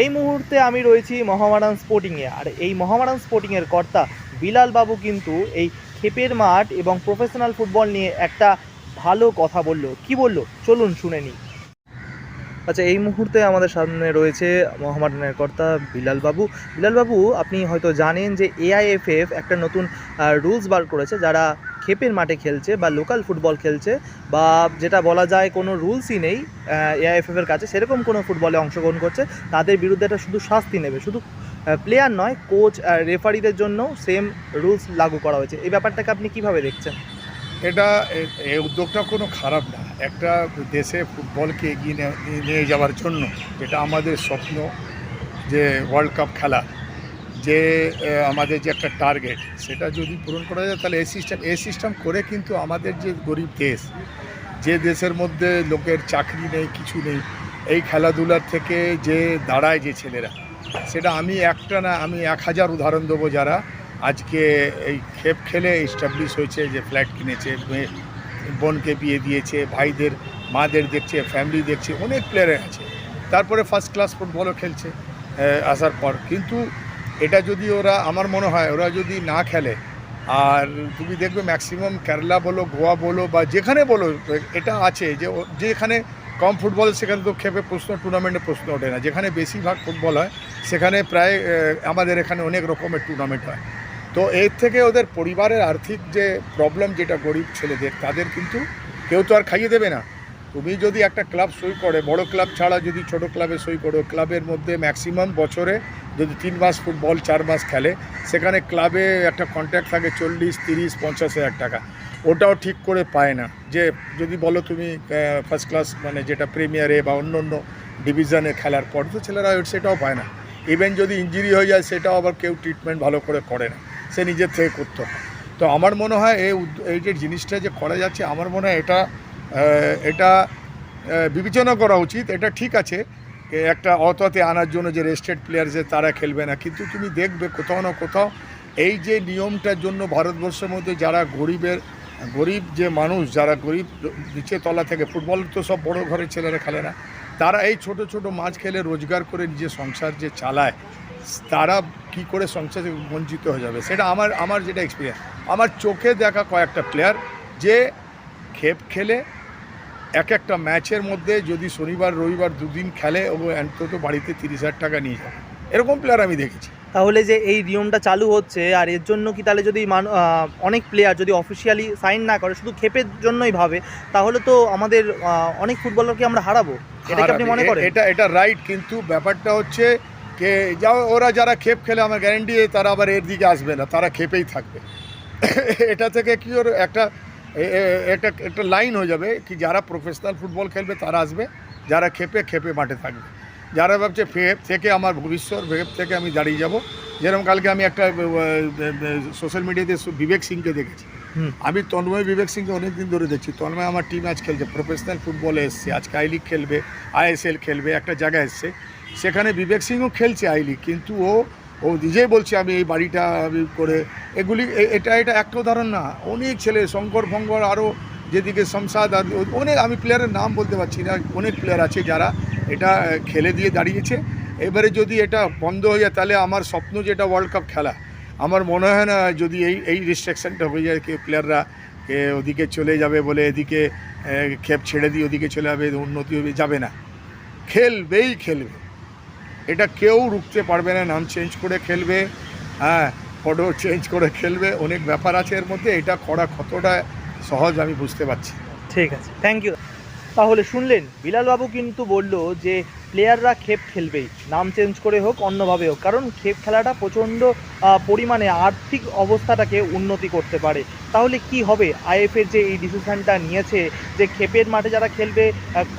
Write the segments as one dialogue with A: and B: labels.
A: এই মুহূর্তে আমি রয়েছি মহামারান স্পোর্টিংয়ে আর এই মহামারান স্পোর্টিংয়ের কর্তা বিলাল বাবু কিন্তু এই খেপের মাঠ এবং প্রফেশনাল ফুটবল নিয়ে একটা ভালো কথা বলল। কি বলল? চলুন শুনে নিই। আচ্ছা এই মুহূর্তে আমাদের সামনে রয়েছে মহামারানের কর্তা বিলাল বাবু। বিলাল বাবু, আপনি হয়তো জানেন যে এআইএফএফ একটা নতুন রুলস বার করেছে যারা ক্ষেপের মাঠে খেলছে বা লোকাল ফুটবল খেলছে বা যেটা বলা যায় কোনো রুলসই নেই এআইএফএফ এর কাছে, সেরকম কোনো ফুটবলে অংশগ্রহণ করছে, তাদের বিরুদ্ধে এটা শুধু শাস্তি নেবে, শুধু প্লেয়ার নয় কোচ রেফারিদের জন্য সেম রুলস লাগু করা হয়েছে। এই ব্যাপারটাকে আপনি কীভাবে দেখছেন?
B: এটা এই উদ্যোগটা কোনো খারাপ না। একটা দেশে ফুটবলকে এগিয়ে নিয়ে যাওয়ার জন্য যেটা আমাদের স্বপ্ন যে ওয়ার্ল্ড কাপ খেলা যে আমাদের যে একটা টার্গেট সেটা যদি পূরণ করা যায়, তাহলে এই সিস্টেম এই সিস্টেম করে কিন্তু আমাদের যে গরিব দেশ, যে দেশের মধ্যে লোকের চাকরি নেই, কিছু নেই, এই খেলাধুলার থেকে যে দাঁড়ায় যে ছেলেরা, সেটা আমি একটা না, আমি এক হাজার উদাহরণ দেবো যারা আজকে এই খেপ খেলে এস্টাবলিশ হয়েছে যে ফ্ল্যাট কিনেছে বোনকে বিয়ে দিয়েছে, ভাইদের, মাদের দেখছে ফ্যামিলি দেখছে, অনেক প্লেয়ার আছে। তারপরে ফার্স্ট ক্লাস ফুটবলও খেলছে আসার পর। কিন্তু এটা যদি ওরা, আমার মনে হয় ওরা যদি না খেলে, আর তুমি দেখবে ম্যাক্সিমাম কেরালা বলো গোয়া বলো, বা যেখানে বলো, এটা আছে যে যেখানে কম ফুটবল সেখানে তো খেপে প্রশ্ন টুর্নামেন্টে প্রশ্ন ওঠে না। যেখানে বেশিরভাগ ফুটবল হয়, সেখানে প্রায় আমাদের এখানে অনেক রকমের টুর্নামেন্ট হয়। তো এর থেকে ওদের পরিবারের আর্থিক যে প্রবলেম যেটা গরিব ছেলেদের, তাদের কিন্তু কেউ তো আর খাইয়ে দেবে না। তুমি যদি একটা ক্লাব সই করে, বড় ক্লাব ছাড়া যদি ছোট ক্লাবে সই করো ক্লাবের মধ্যে ম্যাক্সিমাম বছরে যদি তিন মাস ফুটবল, চার মাস খেলে, সেখানে ক্লাবে একটা কন্ট্যাক্ট থাকে চল্লিশ, তিরিশ, পঞ্চাশ হাজার টাকা। ওটাও ঠিক করে পায় না। যে যদি বলো তুমি ফার্স্ট ক্লাস মানে যেটা প্রিমিয়ারে বা অন্য অন্য ডিভিশনে খেলার পর, তো ছেলেরা সেটাও পায় না। ইভেন যদি ইঞ্জুরি হয়ে যায়, সেটাও আবার কেউ ট্রিটমেন্ট ভালো করে করে না। সে নিজের থেকে করতে হয়। তো আমার মনে হয় এই এই যে জিনিসটা যে করা যাচ্ছে, আমার মনে হয় এটা এটা বিবেচনা করা উচিত। এটা ঠিক আছে একটা অততে আনার জন্য যে রেস্টেড প্লেয়ার যে তারা খেলবে না। কিন্তু তুমি দেখবে কোথাও না কোথাও এই যে নিয়মটার জন্য ভারতবর্ষের মধ্যে যারা গরিবের, গরিব যে মানুষ, যারা গরিব নিচে তলা থেকে ফুটবল তো সব বড় ঘরের ছেলেরা খেলে না, তারা এই ছোট ছোট মাছ খেলে রোজগার করে নিজের সংসার যে চালায়, তারা কি করে সংসার বঞ্চিত হয়ে যাবে? সেটা আমার আমার যেটা এক্সপিরিয়েন্স আমার চোখে দেখা কয়েকটা প্লেয়ার যে খেপ খেলে এক একটা ম্যাচের মধ্যে যদি শনিবার রবিবার দুদিন খেলে ও অন্তত বাড়িতে তিরিশ হাজার টাকা নিয়ে যাবে। এরকম প্লেয়ার আমি দেখেছি।
A: তাহলে যে এই নিয়মটা চালু হচ্ছে আর এর জন্য কি তাহলে যদি অনেক প্লেয়ার যদি অফিসিয়ালি সাইন না করে শুধু ক্ষেপের জন্যই ভাবে তাহলে তো আমাদের অনেক ফুটবলারকে আমরা হারাবো। এটা আপনি মনে করেন?
B: এটা এটা রাইট কিন্তু ব্যাপারটা হচ্ছে কে যা ওরা যারা খেপ খেলে আমার গ্যারেন্টি তারা আবার এর দিকে আসবে না তারা খেপেই থাকবে। এটা থেকে কি ওর একটা এটা একটা লাইন হয়ে যাবে কি যারা প্রফেশনাল ফুটবল খেলবে তারা আসবে যারা খেপে খেপে মাঠে থাকবে। যারা ভাবছে ফেপ থেকে আমার ভবিষ্যৎ ফেপ থেকে আমি দাঁড়িয়ে যাব যেরকম কালকে আমি একটা সোশ্যাল মিডিয়াতে বিবেক সিংকে দেখেছি। আমি তন্ময় বিবেক সিংকে অনেকদিন ধরে দেখছি। তন্ময় আমার টিম আজ খেলছে প্রফেশনাল ফুটবলে এসছে আজকে আই লিগ খেলবে আইএসএল খেলবে একটা জায়গায় এসছে। সেখানে বিবেক সিংও খেলছে আই লিগ কিন্তু ও ও নিজেই বলছে, আমি এই বাড়িটা আমি করে এগুলি এটা এটা একটা উদাহরণ না। অনেক ছেলে, শঙ্কর ভঙ্কর আরও যেদিকে শমসাদ অনেক, আমি প্লেয়ারের নাম বলতে পারছি না, অনেক প্লেয়ার আছে যারা এটা খেলে দিয়ে দাঁড়িয়েছে। এবারে যদি এটা বন্ধ হয়ে যায়, তাহলে আমার স্বপ্ন যেটা ওয়ার্ল্ড কাপ খেলা। আমার মনে হয় না যদি এই এই রিস্ট্রিকশনটা হয়ে যায় প্লেয়াররা কে ওদিকে চলে যাবে বলে এদিকে খেপ ছেড়ে দিয়ে ওদিকে চলে যাবে, উন্নতি হবে, যাবে না। খেলবেই খেলবে। এটা কেউ রুখতে পারবে না, নাম চেঞ্জ করে খেলবে হ্যাঁ ফটো চেঞ্জ করে খেলবে, অনেক ব্যাপার আছে এর মধ্যে, এটা করা কতটা সহজ আমি বুঝতে পারছি
A: ঠিক আছে থ্যাংক ইউ তাহলে শুনলেন, বিলালবাবু কিন্তু বলল যে প্লেয়াররা ক্ষেপ খেলবেই, নাম চেঞ্জ করে হোক, অন্যভাবে হোক, কারণ খেপ খেলাটা প্রচণ্ড পরিমাণে আর্থিক অবস্থাটাকে উন্নতি করতে পারে। তাহলে কি হবে? আইএফের যে এই ডিসিশনটা নিয়েছে যে ক্ষেপের মাঠে যারা খেলবে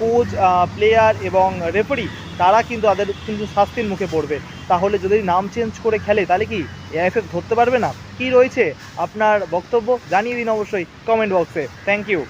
A: কোচ প্লেয়ার এবং রেফারি তারা কিন্তু তাদের কিন্তু শাস্তির মুখে পড়বে। তাহলে যদি নাম চেঞ্জ করে খেলে, তাহলে কি এআইএফএফ ধরতে পারবে না? কি রয়েছে? আপনার বক্তব্য জানিয়ে দিন অবশ্যই কমেন্ট বক্সে থ্যাংক ইউ